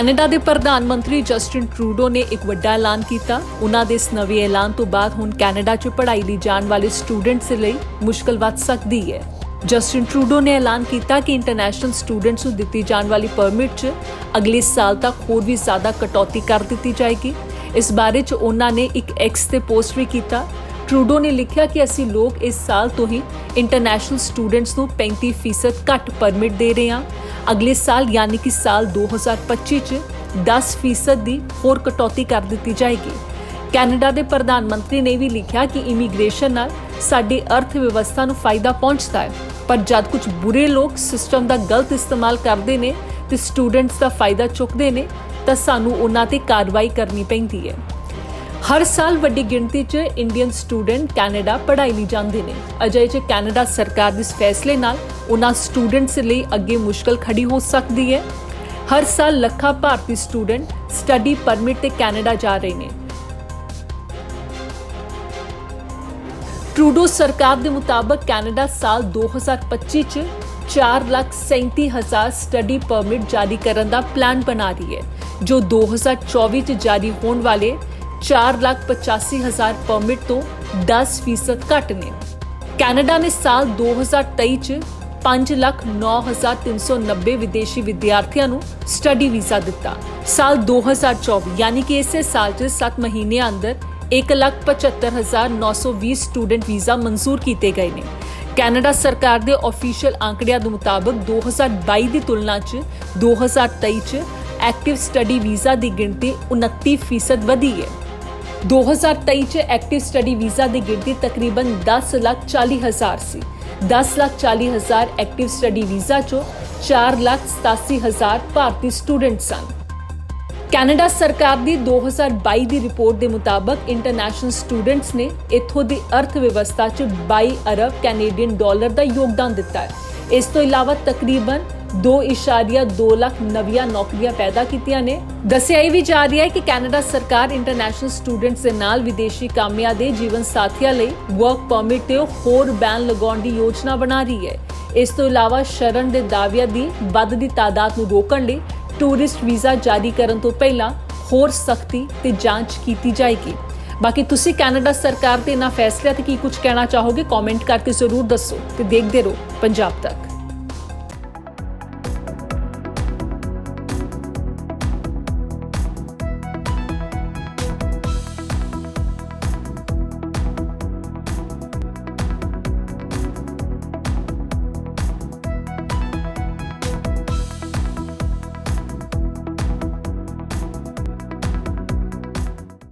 Canada ਦੇ ਪ੍ਰਧਾਨ ਮੰਤਰੀ ਜਸਟਿਨ ਟਰੂਡੋ ਨੇ ਇੱਕ ਵੱਡਾ ਐਲਾਨ ਕੀਤਾ। ਉਹਨਾਂ ਦੇ ਇਸ ਨਵੇਂ ਐਲਾਨ ਤੋਂ ਬਾਅਦ ਹੁਣ ਕੈਨੇਡਾ 'ਚ ਪੜ੍ਹਾਈ ਲਈ ਜਾਣ ਵਾਲੇ ਸਟੂਡੈਂਟਸ ਲਈ ਮੁਸ਼ਕਲ ਵੱਧ ਸਕਦੀ ਹੈ। ਜਸਟਿਨ ਟਰੂਡੋ ਨੇ ਐਲਾਨ ਕੀਤਾ ਕਿ ਇੰਟਰਨੈਸ਼ਨਲ ਸਟੂਡੈਂਟਸ ਨੂੰ ਦਿੱਤੀ ਜਾਣ ਵਾਲੀ ਪਰਮਿਟ 'ਚ ਅਗਲੇ ਸਾਲ ਤੱਕ ਹੋਰ ਵੀ ਜ਼ਿਆਦਾ ਕਟੌਤੀ ਕਰ ਦਿੱਤੀ ਜਾਏਗੀ। ਇਸ ਬਾਰੇ 'ਚ ਉਹਨਾਂ ਨੇ ਇੱਕ ਐਕਸ ਤੇ ਪੋਸਟ ਵੀ ਕੀਤਾ। ਟਰੂਡੋ ਨੇ ਲਿਖਿਆ ਕਿ ਅਸੀਂ ਲੋਕ ਇਸ ਸਾਲ ਤੋਂ ਹੀ ਇੰਟਰਨੈਸ਼ਨਲ ਸਟੂਡੈਂਟਸ ਨੂੰ 35% ਘੱਟ ਪਰਮਿਟ ਦੇ ਰਹੇ ਹਾਂ। ਅਗਲੇ ਸਾਲ ਯਾਨੀ ਕਿ ਸਾਲ 2025 ਚ 10% ਦੀ ਹੋਰ ਕਟੌਤੀ ਕਰ ਦਿੱਤੀ ਜਾਏਗੀ। ਕੈਨੇਡਾ ਦੇ ਪ੍ਰਧਾਨ ਮੰਤਰੀ ਨੇ ਵੀ ਲਿਖਿਆ ਕਿ ਇਮੀਗ੍ਰੇਸ਼ਨ ਨਾਲ ਸਾਡੀ ਅਰਥ ਵਿਵਸਥਾ ਨੂੰ ਫਾਇਦਾ ਪਹੁੰਚਦਾ ਹੈ। ਪਰ ਜਦ ਕੁਝ ਬੁਰੇ ਲੋਕ ਸਿਸਟਮ ਦਾ ਗਲਤ ਇਸਤੇਮਾਲ ਕਰਦੇ ਨੇ ਤੇ ਸਟੂਡੈਂਟਸ ਦਾ ਫਾਇਦਾ ਚੁੱਕਦੇ ਨੇ, ਤਾਂ ਸਾਨੂੰ ਉਹਨਾਂ ਤੇ ਕਾਰਵਾਈ ਕਰਨੀ ਪੈਂਦੀ ਹੈ। ਹਰ ਸਾਲ ਵੱਡੀ ਗਿਣਤੀ 'ਚ ਇੰਡੀਅਨ ਸਟੂਡੈਂਟ ਕੈਨੇਡਾ ਪੜ੍ਹਾਈ ਲਈ ਜਾਂਦੇ ਨੇ। ਅਜਿਹੇ 'ਚ ਕੈਨੇਡਾ ਸਰਕਾਰ ਦੇ ਇਸ ਫੈਸਲੇ ਨਾਲ ਉਹਨਾਂ ਸਟੂਡੈਂਟਸ ਲਈ ਅੱਗੇ ਮੁਸ਼ਕਲ ਖੜੀ ਹੋ ਸਕਦੀ ਹੈ। ਹਰ ਸਾਲ ਲੱਖਾਂ ਭਾਰਤੀ ਸਟੂਡੈਂਟ ਸਟੱਡੀ ਪਰਮਿਟ ਤੇ ਕੈਨੇਡਾ ਜਾ ਰਹੇ ਨੇ। ਟਰੂਡੋ ਸਰਕਾਰ ਦੇ ਮੁਤਾਬਕ ਕੈਨੇਡਾ ਸਾਲ 2025 ਚ 4,37,000 ਸਟੱਡੀ ਪਰਮਿਟ ਜਾਰੀ ਕਰਨ ਦਾ ਪਲਾਨ ਬਣਾ ਰਹੀ ਹੈ ਜੋ 2024 ਚ ਜਾਰੀ ਹੋਣ ਵਾਲੇ 4,85,000 ਪਰਮਿਟ ਤੋਂ 10% ਘੱਟ ਨੇ। ਕੈਨੇਡਾ ਨੇ ਸਾਲ 2023 ਚ 5,09,390 ਵਿਦੇਸ਼ੀ ਵਿਦਿਆਰਥੀਆਂ ਨੂੰ ਸਟੱਡੀ ਵੀਜ਼ਾ ਦਿੱਤਾ। ਸਾਲ 2024 ਯਾਨੀ ਕਿ ਇਸੇ ਸਾਲ ਚ 7 ਮਹੀਨਿਆਂ ਅੰਦਰ 1,75,920 ਸਟੂਡੈਂਟ ਵੀਜ਼ਾ ਮਨਜ਼ੂਰ ਕੀਤੇ ਗਏ ਨੇ। ਕੈਨੇਡਾ ਸਰਕਾਰ ਦੇ ਆਫੀਸ਼ੀਅਲ ਅੰਕੜਿਆਂ ਦੇ ਮੁਤਾਬਕ 2022 ਦੀ ਤੁਲਨਾ 'ਚ 2023 'ਚ ਐਕਟਿਵ ਸਟੱਡੀ ਵੀਜ਼ਾ ਦੀ ਗਿਣਤੀ 29% ਵਧੀ ਹੈ। 2023 'ਚ ਐਕਟਿਵ ਸਟੱਡੀ ਵੀਜ਼ਾ ਦੀ ਗਿਣਤੀ ਤਕਰੀਬਨ 10 ਲੱਖ 40 ਹਜ਼ਾਰ ਸੀ। 10 ਲੱਖ 40 ਹਜ਼ਾਰ ਐਕਟਿਵ ਸਟੱਡੀ ਵੀਜ਼ਾ 'ਚੋਂ 4 ਲੱਖ 87 ਹਜ਼ਾਰ ਭਾਰਤੀ ਸਟੂਡੈਂਟ ਸਨ। ਕੈਨੇਡਾ ਸਰਕਾਰ ਦੀ 2022 ਦੀ ਰਿਪੋਰਟ ਦੇ ਮੁਤਾਬਕ ਇੰਟਰਨੈਸ਼ਨਲ ਸਟੂਡੈਂਟਸ ਨੇ ਇੱਥੋਂ ਦੀ ਅਰਥ ਵਿਵਸਥਾ 'ਚ 22 ਅਰਬ ਕੈਨੇਡੀਅਨ ਡਾਲਰ ਦਾ ਯੋਗਦਾਨ ਦਿੱਤਾ ਹੈ। ਇਸ ਤੋਂ ਇਲਾਵਾ ਤਕਰੀਬਨ 2.2 ਲੱਖ ਨਵੀਆਂ ਨੌਕਰੀਆਂ ਪੈਦਾ ਕੀਤੀਆਂ ਨੇ। ਦੱਸਿਆ ਇਹ ਵੀ ਜਾ ਰਿਹਾ ਹੈ ਕਿ ਕੈਨੇਡਾ ਸਰਕਾਰ ਇੰਟਰਨੈਸ਼ਨਲ ਸਟੂਡੈਂਟਸ ਦੇ ਨਾਲ ਵਿਦੇਸ਼ੀ ਕਾਮਿਆਂ ਦੇ ਜੀਵਨ ਸਾਥੀਆਂ ਲਈ ਵਰਕ ਪਰਮਿਟ ਤੇ ਹੋਰ ਬੈਨ ਲਗਾਉਣ ਦੀ ਯੋਜਨਾ ਬਣਾ ਰਹੀ ਹੈ। ਇਸ ਤੋਂ ਇਲਾਵਾ ਸ਼ਰਨ ਦੇ ਦਾਅਵਿਆਂ ਦੀ ਵੱਧਦੀ ਤਾਦਾਦ ਨੂੰ ਰੋਕਣ ਲਈ ਟੂਰਿਸਟ ਵੀਜ਼ਾ ਜਾਰੀ ਕਰਨ ਤੋਂ ਪਹਿਲਾਂ ਹੋਰ ਸਖਤੀ ਤੇ ਜਾਂਚ ਕੀਤੀ ਜਾਏਗੀ। ਬਾਕੀ ਤੁਸੀਂ ਕੈਨੇਡਾ ਸਰਕਾਰ ਦੇ ਇਹਨਾਂ ਫੈਸਲਿਆਂ ਤੇ ਕੀ ਕੁਝ ਕਹਿਣਾ ਚਾਹੋਗੇ ਕਮੈਂਟ ਕਰਕੇ ਜ਼ਰੂਰ ਦੱਸੋ ਤੇ ਦੇਖਦੇ ਰਹੋ ਪੰਜਾਬ ਤੱਕ।